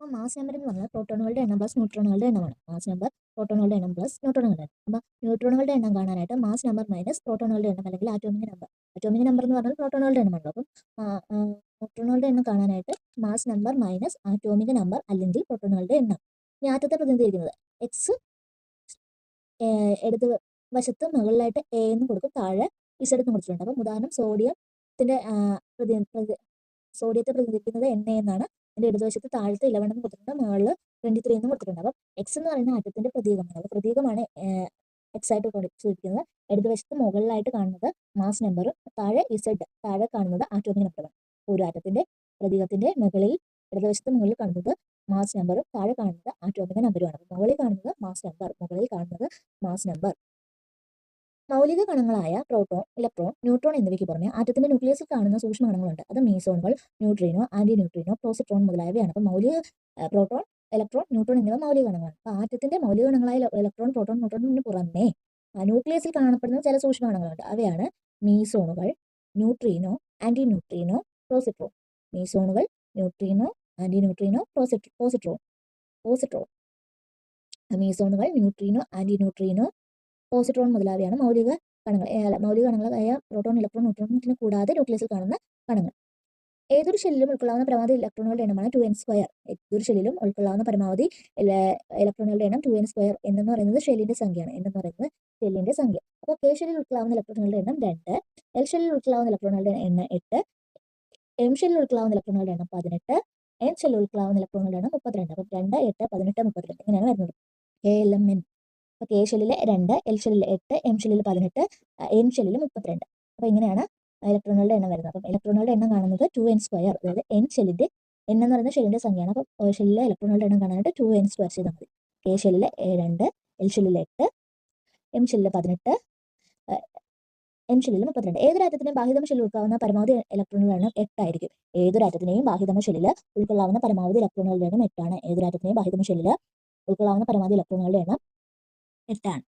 അപ്പോൾ mass number എന്ന് പറഞ്ഞാൽ പ്രോട്ടോണുകളുടെ എണ്ണം പ്ലസ് ന്യൂട്രോണുകളുടെ എണ്ണമാണ്. മാസ് നമ്പർ പ്രോട്ടോണുകളുടെ എണ്ണം പ്ലസ് ന്യൂട്രോണുകളുടെ എണ്ണം. അപ്പോൾ ന്യൂട്രോണുകളുടെ എണ്ണം കാണാനായിട്ട് മാസ് നമ്പർ മൈനസ് പ്രോട്ടോണുകളുടെ എണ്ണം അല്ലെങ്കിൽ ആറ്റോമിക് നമ്പർ ആറ്റോമിക് നമ്പർ എന്ന് പറഞ്ഞാൽ പ്രോട്ടോണുകളുടെ എണ്ണമാണല്ലോ അപ്പം ന്യൂട്രോണുകളുടെ എണ്ണം കാണാനായിട്ട് mass number minus atomic number അല്ലെങ്കിൽ പ്രോട്ടോണുകളുടെ എണ്ണം. ഇനി ആറ്റത്തെ പ്രതിനിധീകരിക്കുന്നത് എക്സ് ഇടത് വശത്ത് മുകളിലായിട്ട് എ എന്ന് കൊടുക്കും താഴെ ഇസഡ് എന്ന് കൊടുത്തിട്ടുണ്ട്. അപ്പം ഉദാഹരണം പ്രതി സോഡിയത്തെ പ്രതിനിധിക്കുന്നത് എണ്ണ എന്നാണ്. അതിന്റെ ഇടതുവശത്ത് താഴത്തെ ഇലവൻ എന്ന് കൊടുത്തിട്ടുണ്ട്. മുകളിൽ ട്വന്റി ത്രീ എന്ന് കൊടുത്തിട്ടുണ്ട്. അപ്പം എക്സ് എന്ന് പറയുന്ന ആറ്റത്തിന്റെ പ്രതീകമാണ്. അപ്പോൾ പ്രതീകമാണ് എക്സ് ആയിട്ട് സൂചിപ്പിക്കുന്നത്. ഇടതുവശത്ത് മുകളിലായിട്ട് കാണുന്നത് മാസ് നമ്പറും താഴെ ഇസഡ് താഴെ കാണുന്നത് ആറ്റോമിക് നമ്പറുമാണ് ഒരു ആറ്റത്തിന്റെ പ്രതീകത്തിന്റെ മുകളിൽ ഇടതുവശത്ത് മുകളിൽ കാണുന്നത് മാസ് നമ്പറും താഴെ കാണുന്നത് ആറ്റോമിക് നമ്പറുമാണ് മുകളിൽ കാണുന്നത് മാസ് നമ്പർ മുകളിൽ കാണുന്നത് മാസ് നമ്പർ മൗലിക കണങ്ങളായ പ്രോട്ടോൺ ഇലക്ട്രോൺ ന്യൂട്രോൺ എന്നിവയ്ക്ക് പുറമെ ആറ്റത്തിന്റെ ന്യൂക്ലിയസിൽ കാണുന്ന സൂക്ഷ്മ കണങ്ങളുണ്ട് അത് മീസോണുകൾ ന്യൂട്രീനോ ആന്റി ന്യൂട്രീനോ പ്രോസിട്രോൺ മുതലായവയാണ്. അപ്പോൾ മൗലിക പ്രോട്ടോൺ ഇലക്ട്രോൺ ന്യൂട്രോൺ എന്നിവ മൗലിക കണങ്ങളാണ് അപ്പോൾ ആറ്റത്തിന്റെ മൗലിക കണങ്ങളായ ഇലക്ട്രോൺ പ്രോട്ടോൺ ന്യൂട്രോണിന് പുറമെ ന്യൂക്ലിയസിൽ കാണപ്പെടുന്ന ചില സൂക്ഷ്മ കണങ്ങളുണ്ട് അവയാണ് മീസോണുകൾ neutrino anti neutrino positron. മീസോണുകൾ neutrino anti neutrino positron positron positron മീസോണുകൾ neutrino anti neutrino positron മുതലായവയാണ് മൗലിക കണങ്ങൾ. മൗലിക കണങ്ങളായ പ്രോട്ടോൺ ഇലക്ട്രോൺ ന്യൂട്രോണിനെ കൂടാതെ ന്യൂക്ലിയസിൽ കാണുന്ന കണങ്ങൾ. ഏതൊരു ഷെല്ലിലും ഉൾക്കൊള്ളാവുന്ന പരമാവധി ഇലക്ട്രോണുകളുടെ എണ്ണമാണ് ടു എൻ സ്ക്വയർ ഏതൊരു ഷെല്ലിലും ഉൾക്കൊള്ളാവുന്ന പരമാവധി ഇലക്ട്രോണുകളുടെ എണ്ണം ടു എൻ സ്ക്വയർ എന്ന് പറയുന്നത് ഷെല്ലിന്റെ സംഖ്യയാണ്. എന്ന് പറയുന്നത് ഷെല്ലിന്റെ സംഖ്യ. അപ്പോൾ കെ ഷെല്ലിൽ ഉൾക്കൊള്ളാവുന്ന ഇലക്ട്രോണുകളുടെ എണ്ണം രണ്ട് എൽ ഷെല്ലിൽ ഉൾക്കൊള്ളാവുന്ന ഇലക്ട്രോണുകളുടെ എണ്ണം എട്ട് എം ഷെല്ലിൽ ഉൾക്കൊള്ളാവുന്ന ഇലക്ട്രോണുകളുടെ എണ്ണം പതിനെട്ട് എൻ ഷെല്ലിൽ ഉൾക്കൊള്ളാവുന്ന ഇലക്ട്രോണുകളുടെ എണ്ണം മുപ്പത്തിരണ്ട്. അപ്പം രണ്ട് എട്ട് പതിനെട്ട് മുപ്പത്തിരണ്ട് ഇങ്ങനെയാണ് വരുന്നത്. കെ എൽ എം എൻ അപ്പോൾ കെ ഷെല്ലിൽ രണ്ട് എൽ ഷെല്ലിൽ എട്ട് എം ഷെല്ലിൽ പതിനെട്ട് എൻ ഷെല്ലിൽ മുപ്പത്തിരണ്ട്. അപ്പോൾ ഇങ്ങനെയാണ് ഇലക്ട്രോണുകളുടെ എണ്ണം വരുന്നത്. അപ്പം ഇലക്ട്രോണുകളുടെ എണ്ണം കാണുന്നത് ടു എൻ സ്ക്വയർ അതായത് എൻ ഷെല്ലിന്റെ എൻ എന്ന് പറയുന്ന ഷെല്ലിന്റെ സംഖ്യയാണ്. അപ്പോൾ ഷെല്ലിലെ ഇലക്ട്രോണുകളുടെ എണ്ണം കാണാനായിട്ട് ടു എൻ സ്ക്വയർ ചെയ്താൽ മതി. കെ ഷെല്ലിൽ രണ്ട് എൽ ഷെല്ലിൽ എട്ട് എം ഷെല്ലിൽ പതിനെട്ട് എം ഷെല്ലിൽ മുപ്പത്തിരണ്ട്. ഏതൊരു ആറ്റത്തിനും ബാഹ്യതമ ഷെല്ലിൽ ഉൾക്കാവുന്ന പരമാവധി ഇലക്ട്രോണുകളുടെ എണ്ണം എട്ടായിരിക്കും. ഏതൊരു ആറ്റത്തിനെയും ബാഹ്യതമ ഷെല്ലിൽ ഉൾക്കൊള്ളാവുന്ന പരമാവധി ഇലക്ട്രോണുകളുടെ എണ്ണം എട്ടാണ്. ഏതൊരു ആറ്റത്തിനെയും ബാഹ്യതമ ഷെല്ലിൽ ഉൾക്കൊള്ളാവുന്ന പരമാവധി ഇലക്ട്രോണുകളുടെ എണ്ണം എട്ടാണ്